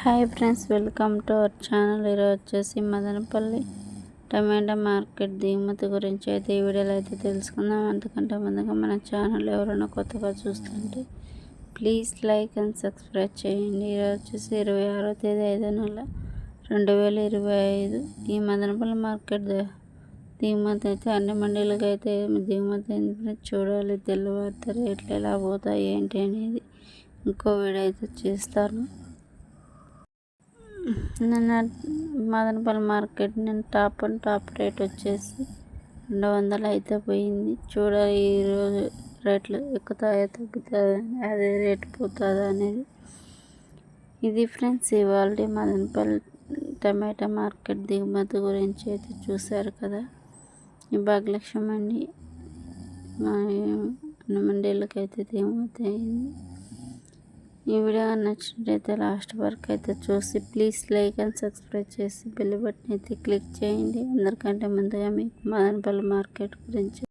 Hi friends welcome to our channel. ఈరోజు వచ్చేసి మదనపల్లి టమాటా market దిగుమతి గురించి అయితే ఈ వీడియోలో అయితే తెలుసుకుందాం. అంతకంటే ముందుగా మన ఛానల్ ఎవరైనా కొత్తగా చూస్తుంటే ప్లీజ్ లైక్ అండ్ సబ్స్క్రైబ్ చేయండి. ఈరోజు వచ్చేసి ఇరవై ఆరో తేదీ ఐదో నెల రెండు వేల ఇరవై ఐదు. ఈ మదనపల్లి మార్కెట్ దిగుమతి అయితే అన్ని మండీలకు అయితే దిగుమతి అయింది. చూడాలి తెల్లవారితే రేట్లు ఎలా పోతాయి ఏంటి అనేది ఇంకో వీడియో అయితే చేస్తాను. నిన్న మదనపల్లి మార్కెట్ నేను టాప్ అండ్ టాప్ రేట్ వచ్చేసి రెండు వందలు అయితే పోయింది. చూడాలి ఈరోజు రేట్లు ఎక్కుతాయో తగ్గుతుంది అదే రేట్ పోతుందా అనేది. ఇది ఫ్రెండ్స్ ఇవాళ మదనపల్లి టమాటా మార్కెట్ దిగుమతి గురించి అయితే చూశారు కదా. ఈ భాగ్యలక్ష్మి అండి మా మండీలకైతే దిగుమతి అయింది. ఈ వీడియో నచ్చినట్టయితే లాస్ట్ వరకు అయితే చూసి ప్లీజ్ లైక్ అండ్ సబ్స్క్రైబ్ చేసి బెల్ బటన్ అయితే క్లిక్ చేయండి. అందరికంటే ముందుగా మీకు మదనపల్లి మార్కెట్ గురించి